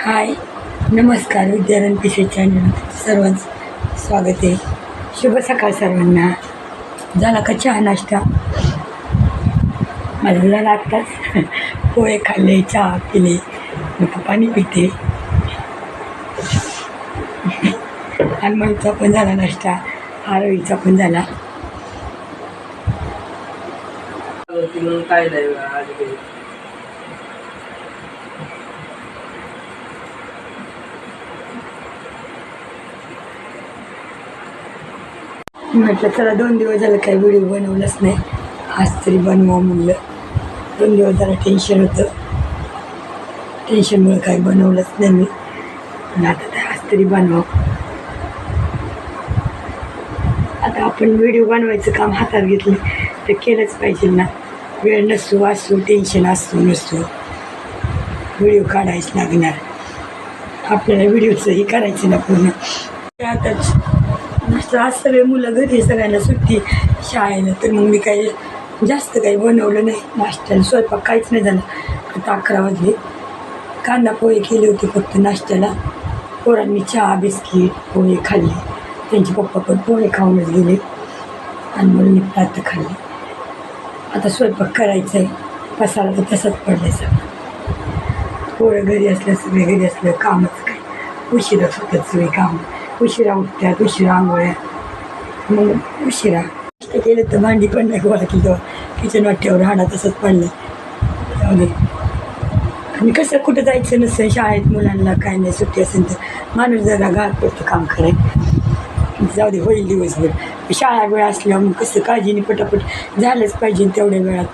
हाय. नमस्कार विद्यारण पिशे चॅनल सर्वांचं स्वागत आहे. शुभ सकाळ सर्वांना. झाला का चहा नाश्ता? माझं झाला आत्ताच पोहे खाल्ले चहा पिले. मग पाणी पिते. अनमळीचा पण झाला नाश्ता. आरोईचा पण झाला. काय नाही आज काही म्हटलं चला दोन दिवस झालं काही व्हिडिओ बनवलंच नाही. आज तरी बनवा म्हणलं. दोन दिवस जरा टेन्शन होतं. टेन्शनमुळे काही बनवलंच नाही मी. पण आता ते आज तरी बनवा. आता आपण व्हिडिओ बनवायचं काम हातात घेतलं तर केलंच पाहिजे ना. वेळ नसतो असतो टेन्शन असतो नसतो व्हिडिओ काढायच लागणार. आपल्याला व्हिडिओचंही करायचं ना पूर्ण. आता आताच आज सगळे मुलं घरी सगळ्यांना सुट्टी शाळेला तर मग मी काही जास्त काही बनवलं नाही. नाश्त्याला स्वयंपाक काहीच नाही झाला. आता अकरा वाजले. कांदा पोहे केले होते फक्त नाश्त्याला. पोरांनी चहा बिस्किट पोहे खाल्ले. त्यांचे पप्पा पण पोहे खाऊनच गेले. आणि मग मी प्रात खाल्ले. आता स्वयंपाक करायचा आहे पसारा तर तसाच पडलाय सगळं पोरं घरी असलं सगळे घरी असलं कामच काय. उशिराच होतं सगळे काम. उशिरा उठतात उशिरा आंघोळ्या मग उशिरा ते केलं तर भांडी पण नाही गोळा केली तेव्हा किचन वाट्यावर हाडा तसंच पडलं त्यामुळे आणि कसं कुठं जायचं नसतं शाळेत मुलांना काय नाही सुट्टी असेल तर माणूस जरा गार पडतं काम करायला जाऊ दे होईल दिवसभर शाळा वेळ असल्यावर मग कसं काळजीने पटापट झालंच पाहिजे तेवढ्या वेळात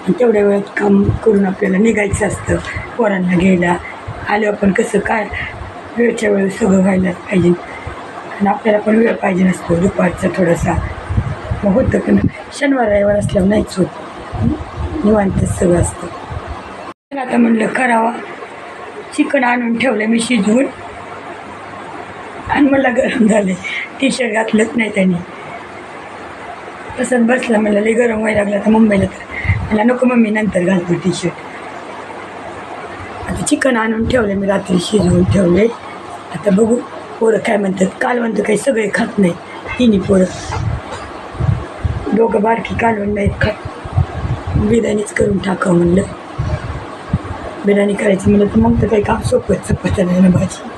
आणि तेवढ्या वेळात काम करून आपल्याला निघायचं असतं पोरांना घ्यायला आलं आपण कसं काय वेळच्या वेळ सगळं व्हायला पाहिजे आणि आपल्याला पण वेळ पाहिजे नसतो. दुपारचा थोडासा मग होतं पण शनिवार रविवार असल्यावर नाहीच होत. निवांतच सगळं असतं. आता म्हणलं करावा. चिकन आणून ठेवलं मी शिजवून. आणि मला गरम झाले टी शर्ट घातलंच नाही त्यांनी. तसंच बसला मला लई गरम व्हायला लागला तर मुंबईला तर. मला नको मम्मी नंतर घालतो टी शर्ट आता चिकन आणून ठेवलं मी रात्री शिजवून ठेवले आता बघू. पोरं काय म्हणतात काल म्हणतं काही सगळे खात नाही. तिन्ही पोरं. दोघं बारकी कालवण नाहीत खात. बिर्याणीच करून टाकावं म्हणलं. बिर्याणी करायची म्हणलं तर मग तर काही काम सोपं चपात्या ना भाजी.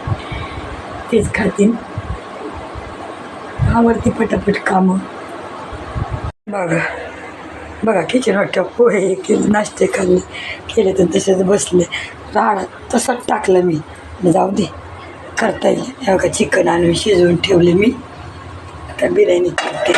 तेच खातील आवडती पटापट कामं. बघा. बघा किचन वाटतं पोहे केले नाश्ते खाल्ले. केले तर तसेच बसले. राहणार तसंच टाकलं मी. जाऊ दे. करता येईल. बघा चिकन आणून शिजवून ठेवले मी. आता बिर्याणी करते.